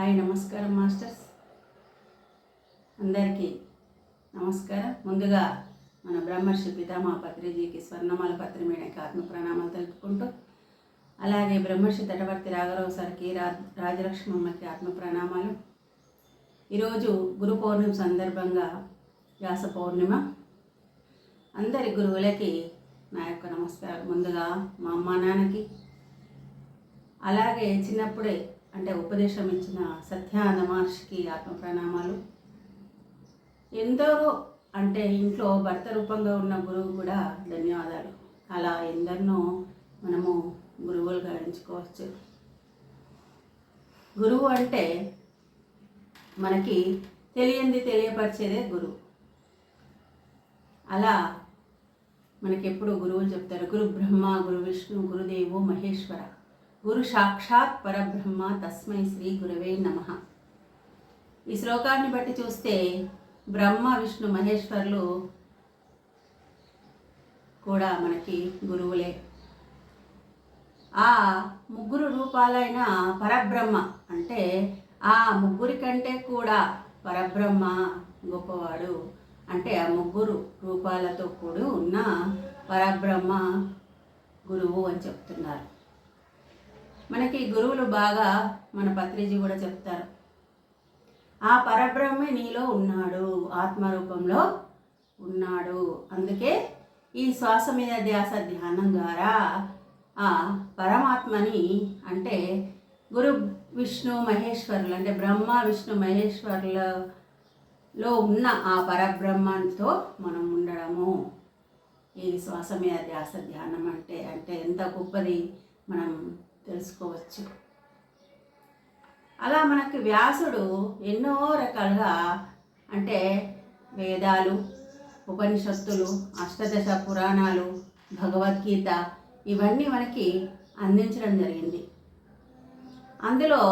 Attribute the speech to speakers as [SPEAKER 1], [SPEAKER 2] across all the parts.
[SPEAKER 1] hi నమస్కారం masters అందరికీ నమస్కారం ముందుగా మన బ్రహ్మర్షి పితామహ పత్రిజీకి స్వర్ణమాల పత్రి ఆత్మ ప్రణామాలు తెలుపుకుంటూ అలాగే బ్రహ్మర్షి తటవర్తి రాఘరావు సార్కి రాజలక్ష్మమ్మకి ఆత్మ ప్రణామాలు ఈరోజు గురు పౌర్ణిమ సందర్భంగా వ్యాస పౌర్ణిమ అందరి గురువులకి నా యొక్క నమస్కారం ముందుగా మా అమ్మ నాన్నకి అలాగే చిన్నప్పుడే అంటే ఉపదేశం ఇచ్చిన సత్యాన మహర్షికి ఆత్మ ప్రణామాలు ఎందరో అంటే ఇంట్లో భర్త రూపంగా ఉన్న గురువు కూడా ధన్యవాదాలు అలా ఎందరినో మనము గురువులుగా ఎంచుకోవచ్చు గురువు అంటే మనకి తెలియంది తెలియపరిచేదే గురువు అలా మనకి ఎప్పుడు గురువులు చెప్తారు గురు బ్రహ్మ గురు విష్ణు గురుదేవు మహేశ్వర గురు సాక్షాత్ పరబ్రహ్మ తస్మై శ్రీ గురవే నమ ఈ శ్లోకాన్ని బట్టి చూస్తే బ్రహ్మ విష్ణు మహేశ్వరులు కూడా మనకి గురువులే ఆ ముగ్గురు రూపాలైన పరబ్రహ్మ అంటే ఆ ముగ్గురి కంటే కూడా పరబ్రహ్మ గొప్పవాడు అంటే ఆ ముగ్గురు రూపాలతో కూడి ఉన్న పరబ్రహ్మ గురువు అని చెప్తున్నారు మనకి గురువులు బాగా మన పత్రిజీ కూడా చెప్తారు ఆ పరబ్రహ్మే నీలో ఉన్నాడు ఆత్మరూపంలో ఉన్నాడు అందుకే ఈ శ్వాస మీద ధ్యాస ధ్యానం ద్వారా ఆ పరమాత్మని అంటే గురు విష్ణు మహేశ్వరులు అంటే బ్రహ్మ విష్ణు మహేశ్వరులలో ఉన్న ఆ పరబ్రహ్మంతో మనం ఉండడము ఈ శ్వాస మీద ధ్యాస ధ్యానం అంటే అంటే ఎంత గొప్పది మనం తెలుసుకోవచ్చు అలా మనకి వ్యాసుడు ఎన్నో రకాలుగా అంటే వేదాలు ఉపనిషత్తులు అష్టదశ పురాణాలు భగవద్గీత ఇవన్నీ మనకి అందించడం జరిగింది అందులో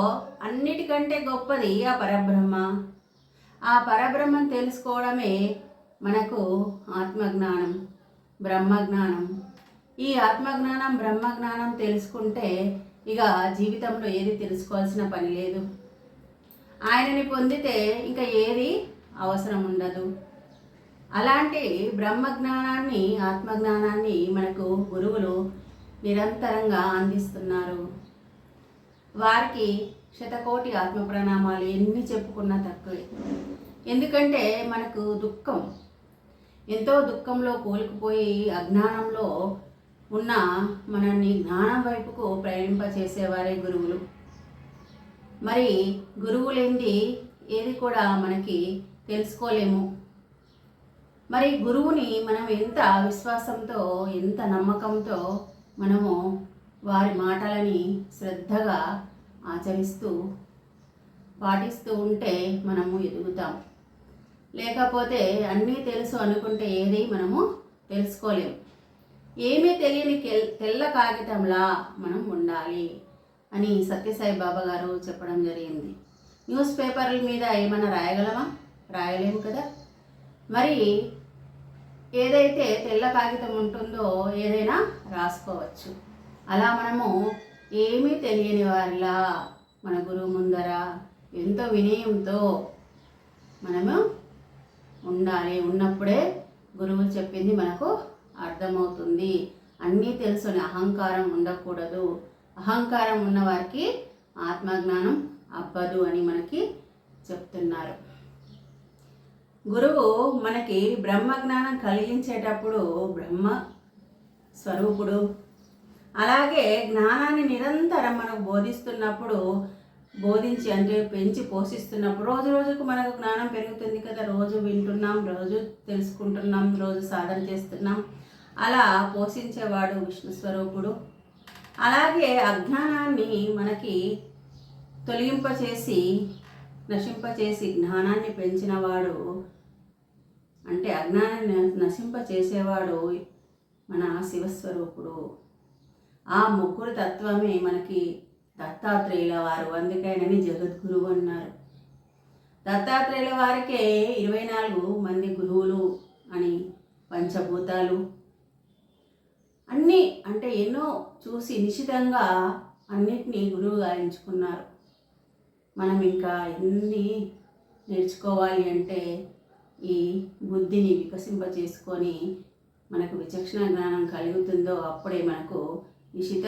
[SPEAKER 1] అన్నిటికంటే గొప్పది ఆ పరబ్రహ్మ ఆ పరబ్రహ్మను తెలుసుకోవడమే మనకు ఆత్మజ్ఞానం బ్రహ్మజ్ఞానం ఈ ఆత్మజ్ఞానం బ్రహ్మజ్ఞానం తెలుసుకుంటే ఇక జీవితంలో ఏది తెలుసుకోవాల్సిన పని లేదు ఆయనని పొందితే ఇంకా ఏది అవసరం ఉండదు అలాంటి బ్రహ్మజ్ఞానాన్ని ఆత్మజ్ఞానాన్ని మనకు గురువులు నిరంతరంగా అందిస్తున్నారు వారికి శతకోటి ఆత్మ ప్రణామాలు ఎన్ని చెప్పుకున్నా తక్కువే ఎందుకంటే మనకు దుఃఖం ఎంతో దుఃఖంలో కోలుకుపోయి అజ్ఞానంలో ఉన్న మనల్ని జ్ఞానం వైపుకు ప్రయాణింపచేసేవారే గురువులు మరి గురువులేంది ఏది కూడా మనకి తెలుసుకోలేము మరి గురువుని మనం ఎంత విశ్వాసంతో ఎంత నమ్మకంతో మనము వారి మాటలని శ్రద్ధగా ఆచరిస్తూ పాటిస్తూ ఉంటే మనము ఎదుగుతాం లేకపోతే అన్నీ తెలుసు అనుకుంటే ఏది మనము తెలుసుకోలేము ఏమీ తెలియని తెల్ల కాగితంలా మనం ఉండాలి అని సత్యసాయి బాబా గారు చెప్పడం జరిగింది న్యూస్ పేపర్ల మీద ఏమైనా రాయగలమా రాయలేము కదా మరి ఏదైతే తెల్ల కాగితం ఉంటుందో ఏదైనా రాసుకోవచ్చు అలా మనము ఏమీ తెలియని వారిలా మన గురువు ముందర ఎంతో వినయంతో మనము ఉండాలి ఉన్నప్పుడే గురువులు చెప్పింది మనకు అర్థమవుతుంది అన్నీ తెలుసుని అహంకారం ఉండకూడదు అహంకారం ఉన్నవారికి ఆత్మజ్ఞానం అవ్వదు అని మనకి చెప్తున్నారు గురువు మనకి బ్రహ్మజ్ఞానం కలిగించేటప్పుడు బ్రహ్మ స్వరూపుడు అలాగే జ్ఞానాన్ని నిరంతరం మనకు బోధిస్తున్నప్పుడు బోధించి అంటే పెంచి పోషిస్తున్నప్పుడు రోజు రోజుకు మనకు జ్ఞానం పెరుగుతుంది కదా రోజు వింటున్నాం రోజు తెలుసుకుంటున్నాం రోజు సాధన చేస్తున్నాం అలా పోషించేవాడు విష్ణు స్వరూపుడు అలాగే అజ్ఞానాన్ని మనకి తొలగింపచేసి నశింపచేసి జ్ఞానాన్ని పెంచినవాడు అంటే అజ్ఞానాన్ని నశింపచేసేవాడు మన శివస్వరూపుడు ఆ ముగ్గురు తత్వమే మనకి దత్తాత్రేయుల వారు అందుకైనని జగద్గురువు అన్నారు దత్తాత్రేయుల వారికే ఇరవై నాలుగు మంది గురువులు అని పంచభూతాలు అన్నీ అంటే ఎన్నో చూసి నిశ్చితంగా అన్నిటినీ గురువుగా ఎంచుకున్నారు మనం ఇంకా ఎన్ని నేర్చుకోవాలి అంటే ఈ బుద్ధిని వికసింప చేసుకొని మనకు విచక్షణ జ్ఞానం కలుగుతుందో అప్పుడే మనకు నిశిత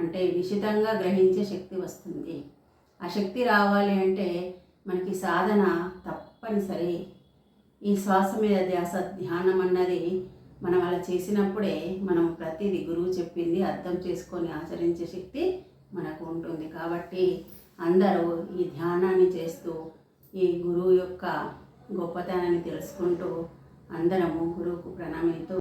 [SPEAKER 1] అంటే నిశితంగా గ్రహించే శక్తి వస్తుంది ఆ శక్తి రావాలి అంటే మనకి సాధన తప్పనిసరి ఈ శ్వాస మీద ధ్యాస ధ్యానం అన్నది మనం అలా చేసినప్పుడే మనం ప్రతిదీ గురువు చెప్పింది అర్థం చేసుకొని ఆచరించే శక్తి మనకు ఉంటుంది కాబట్టి అందరూ ఈ ధ్యానాన్ని చేస్తూ ఈ గురువు యొక్క గొప్పతనాన్ని తెలుసుకుంటూ అందరము గురువుకు ప్రణామితో